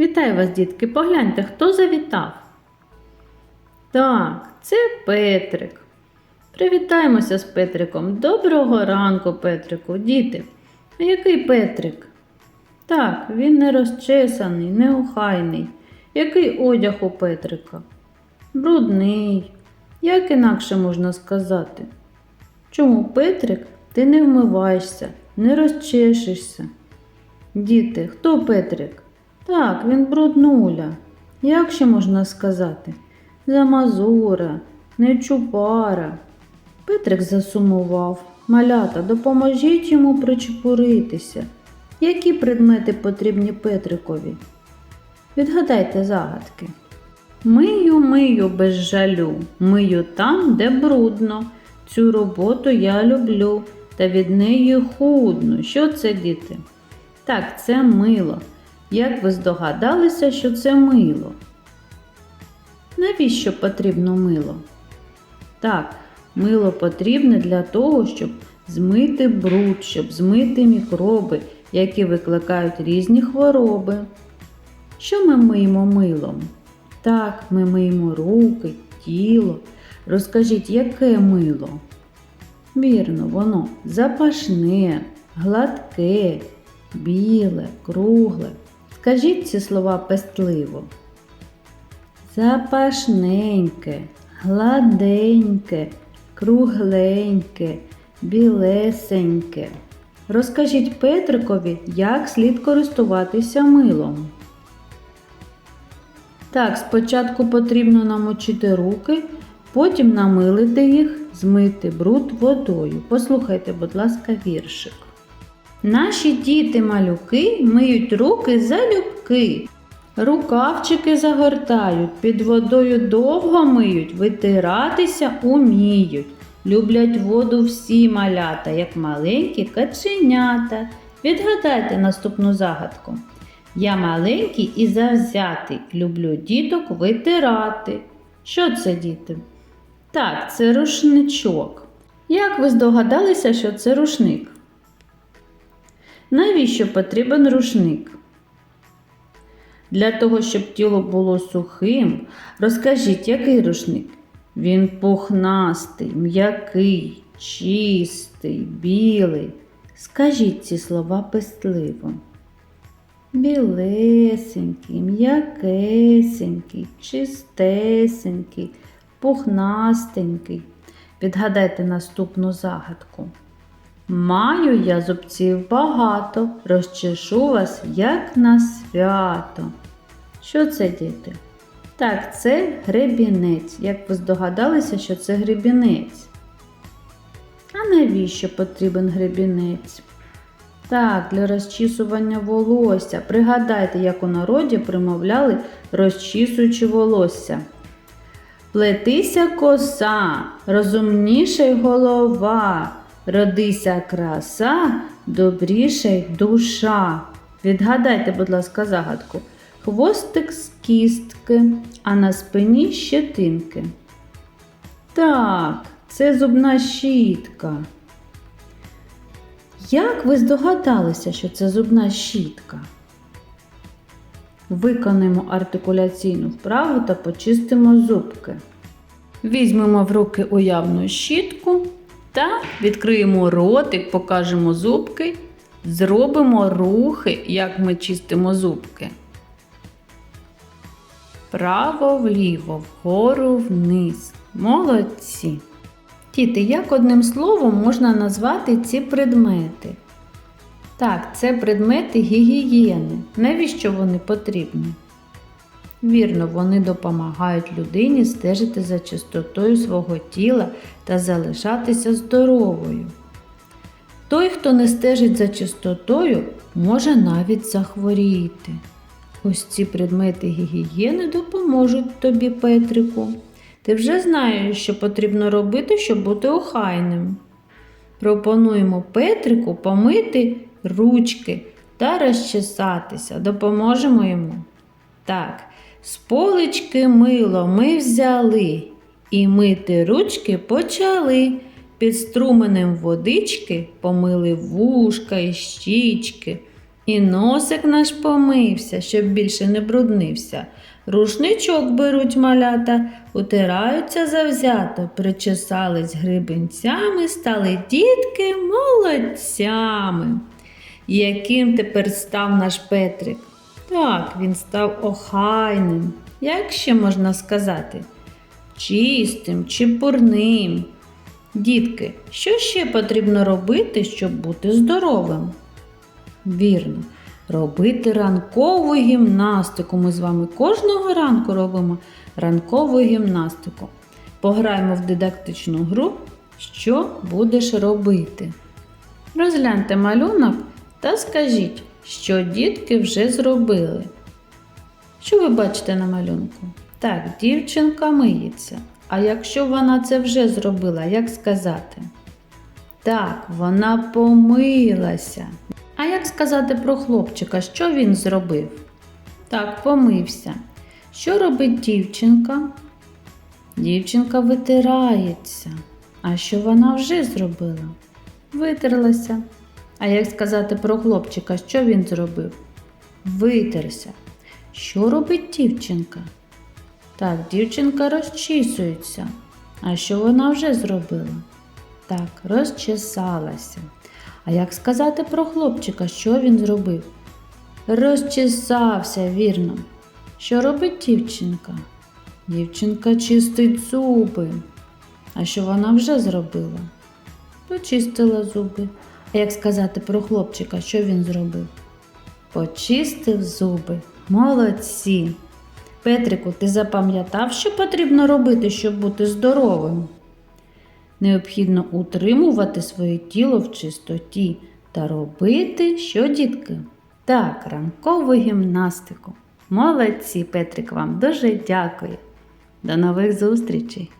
Вітаю вас, дітки! Погляньте, хто завітав. Так, це Петрик. Привітаємося з Петриком. Доброго ранку, Петрику, діти. А який Петрик? Так, він не розчесаний, неохайний. Який одяг у Петрика? Брудний. Як інакше можна сказати? Чому, Петрик, ти не вмиваєшся, не розчешешся? Діти, хто Петрик? Так, він бруднуля. Як ще можна сказати? Замазура, нечупара. Петрик засумував. Малята, допоможіть йому причепуритися. Які предмети потрібні Петрикові? Відгадайте загадки. Мию, мию без жалю, мию там, де брудно. Цю роботу я люблю, та від неї худно. Що це, діти? Так, це мило. Як ви здогадалися, що це мило? Навіщо потрібно мило? Так, мило потрібне для того, щоб змити бруд, щоб змити мікроби, які викликають різні хвороби. Що ми миємо милом? Так, ми миємо руки, тіло. Розкажіть, яке мило? Вірно, воно запашне, гладке, біле, кругле. Скажіть ці слова пестливо. Запашненьке, гладеньке, кругленьке, білесеньке. Розкажіть Петрикові, як слід користуватися милом. Так, спочатку потрібно намочити руки, потім намилити їх, змити бруд водою. Послухайте, будь ласка, віршик. Наші діти-малюки миють руки залюбки. Рукавчики загортають, під водою довго миють, витиратися уміють. Люблять воду всі малята, як маленькі каченята. Відгадайте наступну загадку. Я маленький і завзятий, люблю діток витирати. Що це, діти? Так, це рушничок. Як ви здогадалися, що це рушник? Навіщо потрібен рушник? Для того, щоб тіло було сухим, розкажіть, який рушник? Він пухнастий, м'який, чистий, білий. Скажіть ці слова пестливо. Білесенький, м'якесенький, чистесенький, пухнастенький. Відгадайте наступну загадку. Маю я зубців багато, розчешу вас, як на свято. Що це, діти? Так, це гребінець. Як ви здогадалися, що це гребінець? А навіщо потрібен гребінець? Так, для розчісування волосся. Пригадайте, як у народі примовляли розчісуючи волосся. Плетися коса, розумніша й голова, родися краса, добріша й душа. Відгадайте, будь ласка, загадку. Хвостик з кістки, а на спині щетинки. Так, це зубна щітка. Як ви здогадалися, що це зубна щітка? Виконаємо артикуляційну вправу та почистимо зубки. Візьмемо в руки уявну щітку та відкриємо ротик, покажемо зубки, зробимо рухи, як ми чистимо зубки. Право вліво, вгору вниз. Молодці! Діти, як одним словом можна назвати ці предмети? Так, це предмети гігієни. Навіщо вони потрібні? Вірно, вони допомагають людині стежити за чистотою свого тіла та залишатися здоровою. Той, хто не стежить за чистотою, може навіть захворіти. Ось ці предмети гігієни допоможуть тобі, Петрику. Ти вже знаєш, що потрібно робити, щоб бути охайним. Пропонуємо Петрику помити ручки та розчесатися. Допоможемо йому. Так, з полички мило ми взяли і мити ручки почали. Під струменем водички помили вушка і щічки І носик наш помився, щоб більше не бруднився. Рушничок беруть малята, утираються завзято, причесались грибенцями, стали дітки молодцями. Яким тепер став наш Петрик? Так, він став охайним, як ще можна сказати, чистим, чепурним. Дітки, що ще потрібно робити, щоб бути здоровим? Вірно, робити ранкову гімнастику. Ми з вами кожного ранку робимо ранкову гімнастику. Пограємо в дидактичну гру, що будеш робити. Розгляньте малюнок та скажіть, що дітки вже зробили. Що ви бачите на малюнку? Так, дівчинка миється. А якщо вона це вже зробила, як сказати? Так, вона помилася. А як сказати про хлопчика, що він зробив? Так, помився. Що робить дівчинка? Дівчинка витирається. А що вона вже зробила? Витерлася. А як сказати про хлопчика, що він зробив? Витерся. Що робить дівчинка? Так, дівчинка розчісується. А що вона вже зробила? Так, розчесалася. А як сказати про хлопчика, що він зробив? Розчесався, вірно. Що робить дівчинка? Дівчинка чистить зуби. А що вона вже зробила? Почистила зуби. Як сказати про хлопчика, що він зробив? Почистив зуби. Молодці. Петрику, ти запам'ятав, що потрібно робити, щоб бути здоровим? Необхідно утримувати своє тіло в чистоті та робити, що дітки? Так, ранкову гімнастику. Молодці, Петрик, вам дуже дякую. До нових зустрічей!